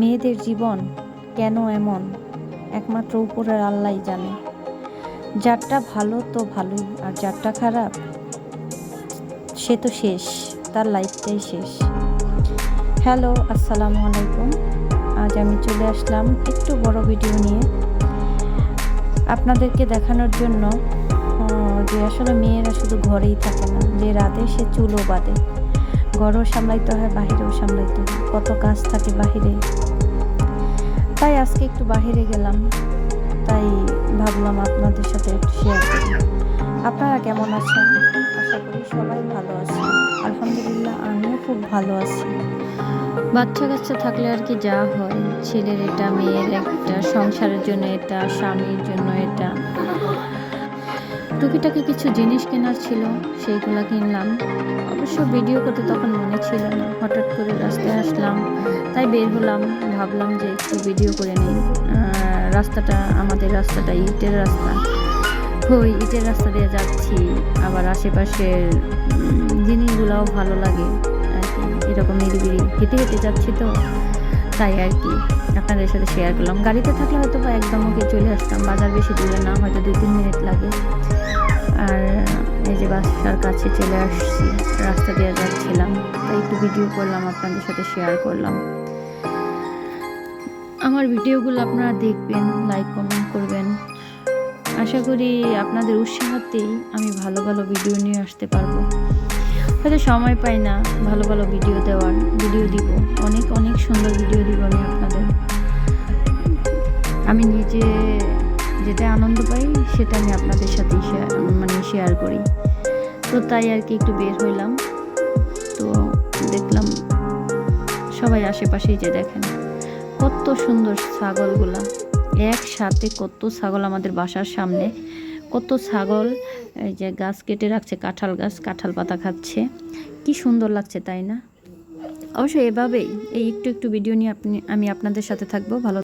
মেয়েদের জীবন কেন এমন? একমাত্র উপরের আল্লাহ জানে। যারটা ভালো তো ভালোই, আর যারটা খারাপ, সে তো শেষ, তার লাইফটাই শেষ। হ্যালো, আসসালামু আলাইকুম। আজ আমি চলে আসলাম একটু বড় ভিডিও নিয়ে। আপনাদেরকে দেখানোর জন্য যে আসলে মেয়েরা শুধু ঘরেই থাকে না, যে রাতে সে চুলও বাঁধে। ঘরও সামলাইতে হয়, বাহিরেও সামলাইতে হয়। কত কাজ থাকে বাহিরে। তাই আজকে একটু বাহিরে গেলাম। তাই ভাবলাম আপনাদের সাথে একটু শেয়ার করি। আপনারা কেমন আছেন? আশা করি সবাই ভালো আছেন। আলহামদুলিল্লাহ, আমিও খুব ভালো আছি। বাচ্চা কাচ্চা থাকলে আর কি যা হয়। ছেলের এটা, মেয়ের একটা, সংসারের জন্য এটা, স্বামীর জন্য এটা। টুকিটাকি কিছু জিনিস কেনার ছিল, সেইগুলো কিনলাম। অবশ্য ভিডিও করতে তখন মনে ছিল না, হঠাৎ করে রাস্তায় আসলাম, তাই বের হলাম, ভাবলাম যে একটু ভিডিও করে নিই। রাস্তাটা আমাদের রাস্তাটা, ইটের রাস্তা। ওই ইটের রাস্তা দিয়ে যাচ্ছি, আবার আশেপাশের জিনিসগুলোও ভালো লাগে। আর কি, এরকম নিরিবিলি। হেঁটে হেঁটে যাচ্ছি তো, তাই আর কি, আপনাদের সাথে শেয়ার করলাম। গাড়িতে থাকলে হয়তো বা একদম ওকে চলে আসতাম, বাজার বেশি দূরে না, হয়তো দুই তিন মিনিট লাগে। বাসার কাছে চলে আসছি, রাস্তা দিয়ে যাচ্ছিলাম। তাই একটু ভিডিও করলাম, আপনাদের সাথে শেয়ার করলাম। আমার ভিডিওগুলো আপনারা দেখবেন লাইক কমেন্ট করবেন। আশা করি আপনাদের উৎসাহতেই আমি ভালো ভালো ভিডিও নিয়ে আসতে পারব। হয়তো সময় পাই না ভালো ভালো ভিডিও দেওয়ার ভিডিও দিব। অনেক অনেক সুন্দর ভিডিও দিব আমি আপনাদের। আমি নিজে যেটা আনন্দ পাই, সেটা আমি আপনাদের সাথে মানে শেয়ার করি। তো তাই আর কি একটু বের হইলাম। তো দেখলাম সবাই আশেপাশেই যে দেখেন, কত সুন্দর ছাগলগুলা। একসাথে কত ছাগল আমাদের বাসার সামনে, কত ছাগল, এই যে গাছ কেটে রাখছে, কাঁঠাল গাছ, কাঁঠাল পাতা খাচ্ছে। কি সুন্দর লাগছে, তাই না? অবশ্য এভাবেই, এই একটু একটু ভিডিও নিয়ে আপনি, আমি আপনাদের সাথে থাকব, ভালো